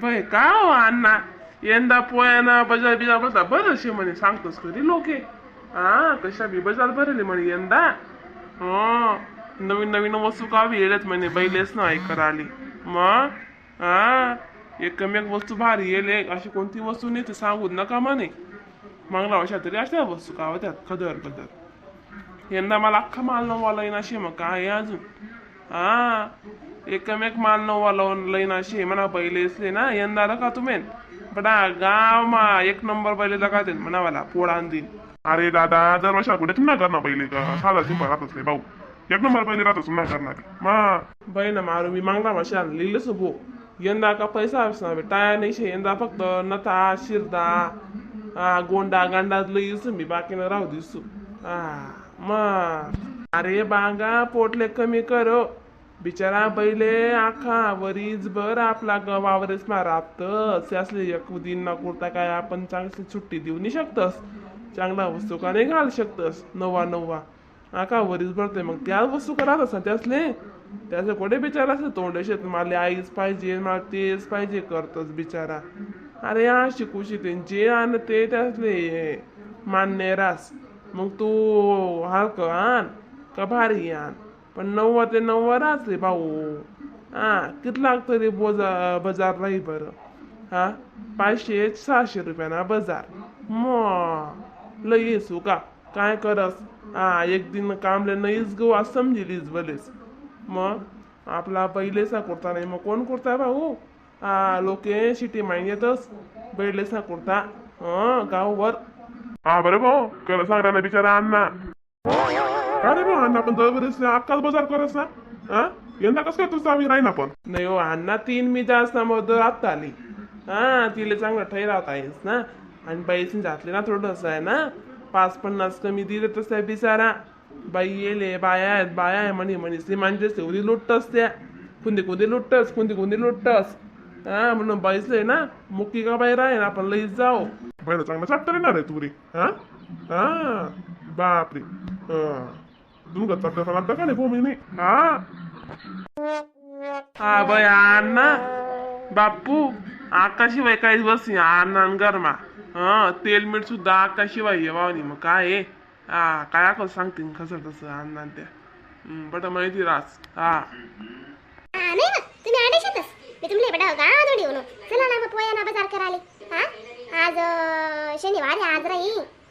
बाई का हो अण्णा? यंदा पोयाना बजार बिजार भरता बरं शे म्हणे सांगतोस खरी लोके? हा कशा बी बजार भरले म्हणे यंदा? हो नवीन नवीन वस्तू कावी येळच म्हणे बैलेच ना ऐकर आली. मग? हा एकमेक वस्तू भारी येले अशी कोणती वस्तू नाही ते सांगू नका म्हणे. मागला अशा तरी अशा वस्तू का होत्यात खदर बदर यंदा मला अख्खा माल नवाला येईन अशी मग काय आहे अजून? हा एकमेक माल नवा लावून लईन अशी म्हणा पहिले असले ना यंदा का तुम्ही बडा गाव मा एक नंबर पहिले लगाते म्हणा मला पोळा आणतील अरे दादा दर वर्षा कुठे ना करणार पहिले का? साधा सिंपल राहतच नाही भाऊ. एक नंबर पहिले राहतच ना करणार. मा. बाई ना मारू मी मागला वर्षा लिहिलंच भो यंदा का पैसा असणार टाया नाही शे यंदा फक्त नथा शिरदा हा गोंडा गांडा लईच मी. बाकीनं राहू दिसू हा मग अरे बांगा पोटले कमी करो. बिचारा पहिले आखा वरीच भर आपला गवावरच असे असले एक दिन ना कुर्ता काय आपण चांगली सुट्टी देऊ नाही शकतस. चांगला वस्तू का नाही घाल शकतस. नवा नवा. आखा वरीच भरते मग त्याच वस्तू करत असं त्यासले. त्याचे कोडे बिचारा असं तोंड शेत माले आईच पाहिजे मला तेच पाहिजे करतस बिचारा. अरे हा शिकू शिकते जे आण ते त्यासले मान्य रास. मग तू हलक आण. का भारी आण. पण नव्वा ते नव्वा रे भाऊ. हा किती लागतं रे बोजा बाजार राही बरं. हा पाचशे सहाशे रुपयाना बाजार. मग लई येसू का? काय करस? हा एक दिन कामले नाहीच गो आज समजिलीच बलेच मग आपला बैलेसा कुर्ता नाही मग कोण कुर्ता भाऊ? हा लोके शिटी माईन येतच बैलेसा कुर्ता हं गाववर हा बरं भाऊ. करा सांगताना बिचारा अण्णा. का रे भाऊ अण्णा पण दरवेळेस अक्काच बाजार करस ना? हा? यंदा कसं काय तुझं आम्ही राहीना पण नाही हो अण्णा तीन मी जास्त मग आत्ता आली. हा तिला चांगलं ठरवता आहेस ना? आणि बाईसून घातले ना थोडंसं आहे ना? पाच पन्नास कमी दिले तसं आहे बिचारा. बाई येले बाया आहेत बाया आहे म्हणे म्हणे श्रीमांचे सेवरी लुटतस त्या. कुंदी कुंदी लुटतस कुंदी कुंदी लुटतस. हा म्हणून बाईसले ना मुक्की का बाई राहीन आपण लईच जाऊ पहिलं चांगलं चाटतं येणार आहे तुरी हा? हा? बापरे हा. तुमका चाटतं सांगता का नाही भूमी बापू आकाशिवाय काहीच बस अण्णा आणि गरमा हा तेल मीठ सुद्धा आकाशिवाय येवानी मग काय आहे हा काय आपण सांगतील कसं तसं अण्णा त्या बट माहिती रास हा हा, नाही ना तुम्ही आडेशातच मी तुमले बडा गाव थोडी चला ना मग पोया ना बाजार कराले हा आज शनिवार आज राही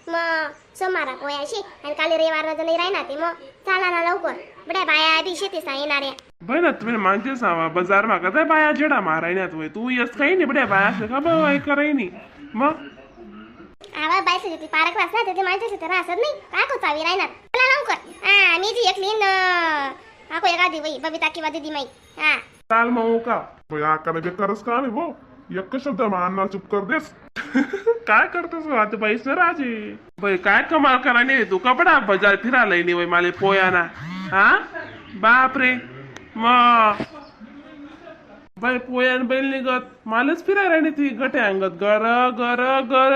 मग सोमवारा पोयाशी आणि काल रविवार नाही राही ते मग चला ना लवकर. बड्या बाया बी शेतीस येणार आहे. बाई ना तुम्ही मागचे सावा. बाजार मा का बाया जेडा मारायण्यात वय तू येस काही नाही बड्या बाया. असं का बाय कराय नाही? मग? आवाज बाय सगळी पारक वाचला तिथे नाही. काय को चावी राहणार? चला लवकर. हा मी जी एकली न हा बाई बबिता किंवा दीदी माई. हा. चाल मग का? बेकारच का आम्ही भाऊ एक शब्द चुप कर देस. काय करतोस बा? आता पैसे राजे. बाई काय कमाल करा नाही तू कपडा बाजार फिरायला नाही वय माले पोयाना. हा? बापरे. मग बाई पोयान बैल निघत. मालच फिरायला नाही ती गटे अंगत. गर गर गर.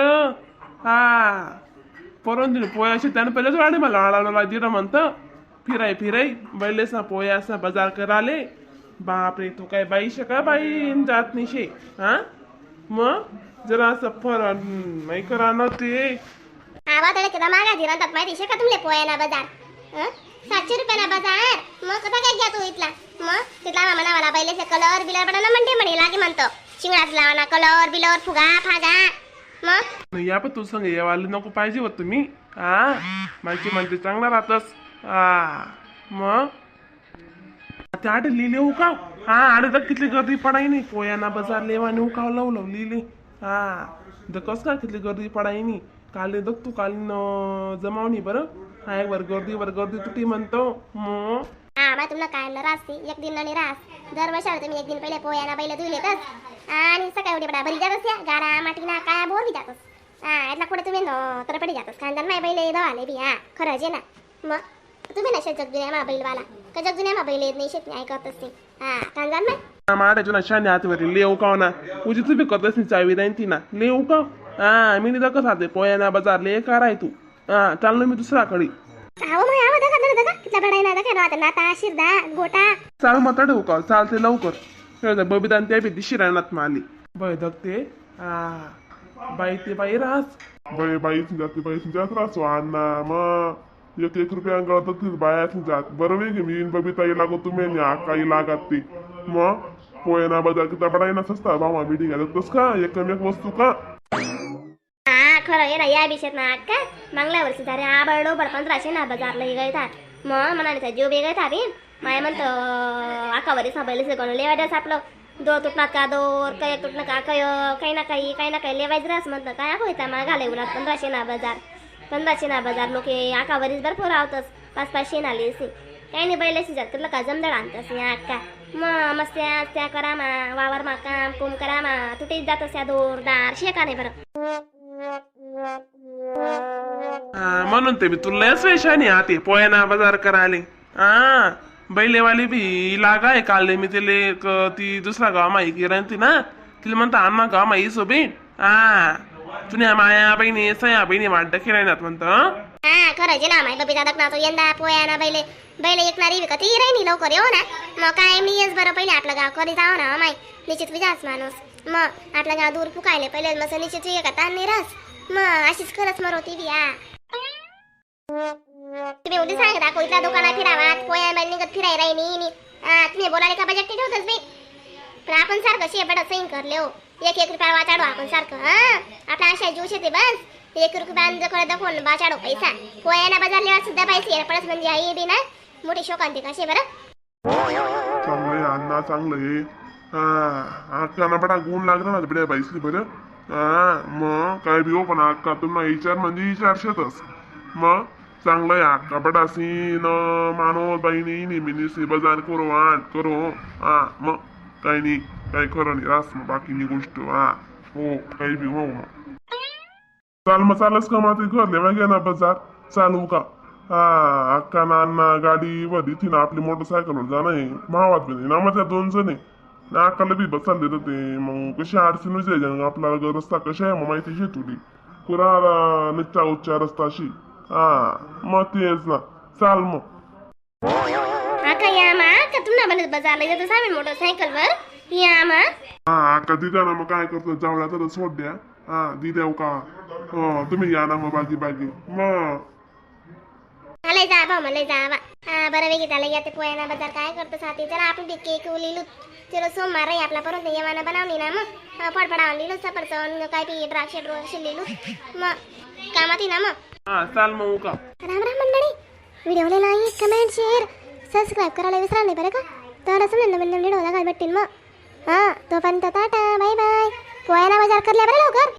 हा. परंतु पोयाशी त्यानं पहिलेच वाढे मला आळाला दिलं म्हणतं. फिराय फिराय. बैलेस ना पोयासा बाजार कराले बापरे तू काय बाई शका बाई जात नाही शे हा? मग जरा असं फर नाही करा ना ते माहिती शे का तुमले पोयाना बाजार? हं? सातशे रुपयाला बाजार? मग कसा काय घ्या तू इथला? मग? तिथला कलर बिलर म्हणते म्हणे लागे म्हणतो. शिंगडाच लावा कलर बिलर फुगा फागा. मग? या पण तू सांग येवाले नको पाहिजे होत तुम्ही. हा माहिती म्हणते चांगला राहतस. हा मग? ते आठ लिहिले उकाव हा आणि तर कितली गर्दी पडायनी. नाही पोयाना बजार लेवाने उकाव लावलं लिहिले हा तर कस काय कितली गर्दी पडाई नाही काल दग तू काल न जमावणी बरं. हा एक वर गर्दी वर गर्दी तुटी म्हणतो. मग हा मग तुम्हाला काय न राहते एक दिन आणि राहस दर वर्षाला तुम्ही एक दिन पहिले पोयाना बैल धुलेतच आणि सकाळी उडी पडा भरी जातस या? गारा माटीना काय बोर बी जातस. हा यातला कुठे तुम्ही न तर पडी जातस. खानदान माय बैल दवाले बी. हा खरंच आहे ना. मग तुम्ही ना शेत मा बैलवाला. का जगजुन्या मा बैल येत नाही शेत नाही ऐकतच ते हा खानदान माय मारायचो ना शाने हातवरी ले उकाव ना. उजी तुम्ही करतस नाही चावी राहीन ती ना. ले उकाव हा मी निदा कसं हाते पोयाना बाजार ले कराय तू. हा चाललो मी दुसराकडे अहो मग आवा दगा दगा दगा कितला बडाय ना दगा ना आता. नाता शिरदा गोटा. चाल मग तडे उकाव चालते लवकर. बबिता आणि त्या बी दिशी राहणार माली बाई धकते. हा बाई ते बाई रास. बाई बाई जाते बाई जात राहतो अण्णा मग एक एक रुपया गळत बाया जात. बरं वेग मी बबिताई लागो तुम्ही आणि आकाई लागत ती मग पोयना बदल किती बडा ना भावा बिडी घालत तस का? एकम एक वस्तू का? हा खरं ये ना या विषयात ना का? मागल्या वर्षी झाले आबळ डोबळ पंधराशे ना बाजारला गए था मग म्हणाले त्या जीव वेगळे था बिन माय म्हणतो आका सांभाळले सगळं लेवायचं आपलं. दोर तुटणार का दोर काय तुटणार का काय काही ना काही काही ना काही लेवायचं रास म्हणतं. काय होता मा घाले उलट पंधराशे ना बाजार. पंधराशे ना बाजार लोक आका वरीस भरपूर आवतच पाच पाचशे ना लेसी काही नाही बैलाशी जात तुला का जमदळ आणतस. या मग मस्त्या त्या करा मा वावर मा काम कुम करा मा. तुटेच जात असत्या दोरदार शेका नाही बरं हा म्हणून ते मी तुला लयच वेशानी आते पोयाना बाजार करायले. हा बैलेवाली बी लागाय काल मी तिले क- ती दुसरा गाव माही किरण ती ना. तिला म्हणता अण्णा गाव माही सोबीन. हा तुझ्या माया बहिणी सया बहिणी वाटत किरायनात म्हणतं हं? खरं जे ना माहिती बबिता दखना यंदा पोया ना बैले बैले एकणारी विकत ही राहिनी लवकर येऊ ना? मग काय मी येस बरं पहिले आपलं गाव कधी जाऊ ना माय? निश्चित विजाच माणूस. मग आपलं गाव दूर फुकायले पहिले मग निश्चित विका ताण नाही मग अशीच खरंच मरवती बिया. तुम्ही उद्या सांगता कोणत्या दुकानात फिरावात पोया बैल निघत फिराय राहिनी नी. तुम्ही बोलायला का बजेट ठेवतच बी? पण आपण सारखं शेपट सैन करले हो. एक एक रुपया वाचाडू आपण सारखं हा? आपल्या आशा जीव शेते बस एक रुपया जकडे दाखवून वाचाडू पैसा. पोयाना बाजारले सुद्धा पैसे पडस म्हणजे आई बी ना. मोठी शोकांती कसे बरं? चांगलं आहे अण्णा चांगलं आहे. हा अक्काना बडा गुण लागला ना बिड्या पैसे बरं? हा मग काय बी हो पण अक्का तुम्हाला विचार म्हणजे विचारशेतच. मग चांगलं आहे अक्का बडासी सीन मानो बहिणी नेहमी बजार करू आण करू हा. मग काही नाही काही खरं नाही. रास मग बाकीनी गोष्ट हा. हो काही बी हो मग. चाल मग चालच का माती घरले मागे ना बाजार? चालू का? हा अक्का नाना गाडी वधी ती ना आपली मोटरसायकलवर जाणं आहे. भावात बी नाही ना मग त्या दोन जण आहे. ना अक्काला बी बस चालले ते मग कशी अडचण जायचे आपला ग- रस्ता कशा आहे मग माहिती शेतुडी पुरा निच्चा उच्चा रस्ता अशी. हा मग तेच ना. चाल मग. आका या मा. का तुम्हाला बाजारला मोटरसायकलवर या मा. हा अक्का दिदा ना मग काय करतो जावळ्या तर सोड द्या. दी देऊ का? हो तुम्ही या ना मग जा बा मला जा बा हा बरं वेगळी त्याला येते पोयाना बाजार काय करतो साथी? चला आपण बी केक लिहिलो चलो सोमवार आहे आपला परत येवाना बनवली ना मग. हा, फडफडा लिहिलो सफरचंद काय बी द्राक्ष द्रोक्ष लिहिलो मग कामात ना मग. हा चाल मग उका. राम राम मंडळी. व्हिडिओला लाईक कमेंट शेअर सबस्क्राईब करायला विसरा नाही बरं का? तर असं नवीन नवीन व्हिडिओ काय भेटतील मग. हां तोपर्यंत टाटा बाय बाय. पोयाला बाजार करल्या बरं लवकर.